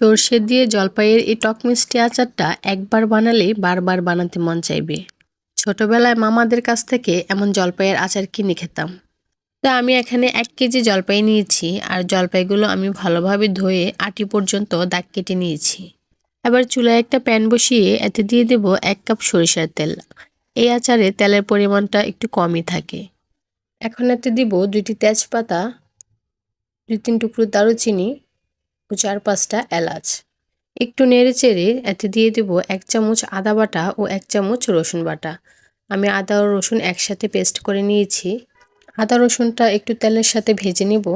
সর্ষে দিয়ে জলপাইয়ের এই টক মিষ্টি আচারটা একবার বানালে বারবার বানাতে মন চাইবে। ছোটবেলায় মামাদের কাছ থেকে এমন জলপাইয়ের আচার কিনে খেতাম। তো আমি এখানে এক কেজি জলপাই নিয়েছি আর জলপাইগুলো আমি ভালোভাবে ধুয়ে আটি পর্যন্ত দাগ কেটে নিয়েছি। এবার চুলায় একটা প্যান বসিয়ে এতে দিয়ে দেব এক কাপ সরিষার তেল। এই আচারে তেলের পরিমাণটা একটু কমই থাকে। এখন এতে দিব দুইটি তেজপাতা দুই তিন টুকরো দারুচিনি চার পাঁচটা এলাচ। একটু নেড়ে চেড়ে এতে দিয়ে দেব এক চামচ আদা বাটা ও এক চামচ রসুন বাটা। আমি আদা ও রসুন একসাথে পেস্ট করে নিয়েছি। আদা রসুনটা একটু তেলের সাথে ভেজে নেব।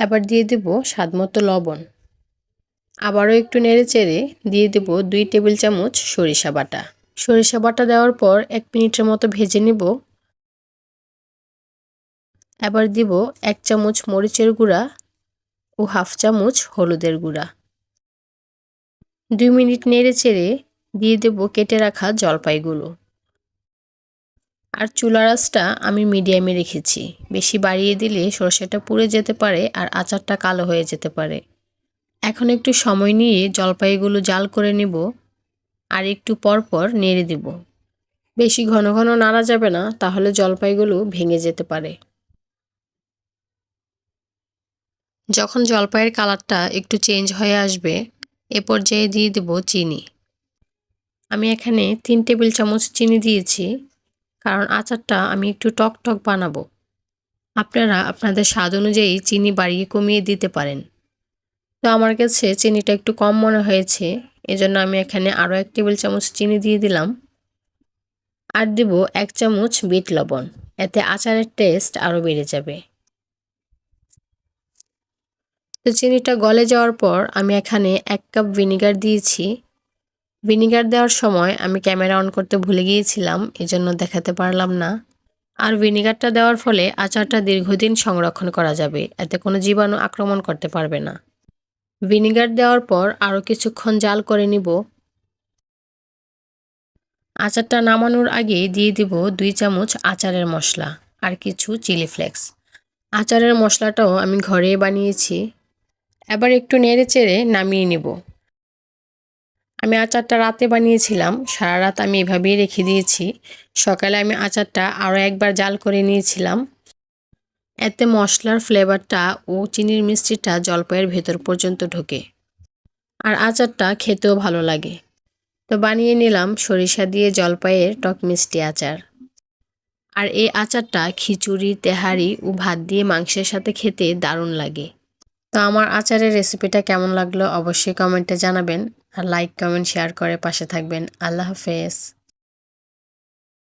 এবার দিয়ে দেব স্বাদ মতো লবণ। আবারও একটু নেড়ে চেড়ে দিয়ে দেব দুই টেবিল চামচ সরিষা বাটা। সরিষা বাটা দেওয়ার পর এক মিনিটের মতো ভেজে নেব। এবার দিব এক চামচ মরিচের গুঁড়া ও হাফ চামচ হলুদের গুঁড়া। দুই মিনিট নেড়ে চেড়ে দিয়ে দেব কেটে রাখা জলপাইগুলো। আর চুলার আমি মিডিয়ামে রেখেছি। বেশি বাড়িয়ে দিলে সর্ষেটা পুড়ে যেতে পারে আর আচারটা কালো হয়ে যেতে পারে। এখন একটু সময় নিয়ে জলপাইগুলো জাল করে নেব আর একটু পর পর নেড়ে দেব। বেশি ঘন ঘন নাড়া যাবে না, তাহলে জলপাইগুলো ভেঙে যেতে পারে। যখন জলপাইয়ের কালারটা একটু চেঞ্জ হয়ে আসবে, এ পর্যায়ে দিয়ে দেব চিনি। আমি এখানে তিন টেবিল চামচ চিনি দিয়েছি, কারণ আচারটা আমি একটু টক টক বানাবো। আপনারা আপনাদের স্বাদ অনুযায়ী চিনি বাড়িয়ে কমিয়ে দিতে পারেন। তো আমার কাছে চিনিটা একটু কম মনে হয়েছে, এজন্য আমি এখানে আরও এক টেবিল চামচ চিনি দিয়ে দিলাম। আর দেব এক চামচ বিট লবণ, এতে আচারের টেস্ট আরও বেড়ে যাবে। তো চিনিটা গলে যাওয়ার পর আমি এখানে এক কাপ ভিনিগার দিয়েছি। ভিনিগার দেওয়ার সময় আমি ক্যামেরা অন করতে ভুলে গিয়েছিলাম, এজন্য দেখাতে পারলাম না। আর ভিনিগারটা দেওয়ার ফলে আচারটা দীর্ঘদিন সংরক্ষণ করা যাবে, এতে কোনো জীবাণু আক্রমণ করতে পারবে না। ভিনিগার দেওয়ার পর আরও কিছুক্ষণ জাল করে নিব। আচারটা নামানোর আগে দিয়ে দিব দুই চামচ আচারের মশলা আর কিছু চিলি ফ্লেক্স। আচারের মশলাটাও আমি ঘরে বানিয়েছি। এবার একটু নেড়ে চেড়ে নামিয়ে নেব। আমি আচারটা রাতে বানিয়েছিলাম, সারা রাত আমি এভাবেই রেখে দিয়েছি। সকালে আমি আচারটা আরও একবার জাল করে নিয়েছিলাম। এতে মশলার ফ্লেভারটা ও চিনির মিষ্টিটা জলপাইয়ের ভেতর পর্যন্ত ঢোকে। আর আচারটা খেতেও ভালো লাগে। তো বানিয়ে নিলাম সরিষা দিয়ে জলপাইয়ের টক মিষ্টি আচার। আর এই আচারটা খিচুড়ি, তেহারি ও ভাত দিয়ে মাংসের সাথে খেতে দারুণ লাগে। তো আমার আচারের রেসিপিটা কেমন লাগল অবশ্যই কমেন্টে জানাবেন আর লাইক কমেন্ট শেয়ার করে পাশে থাকবেন। আল্লাহ হাফেজ।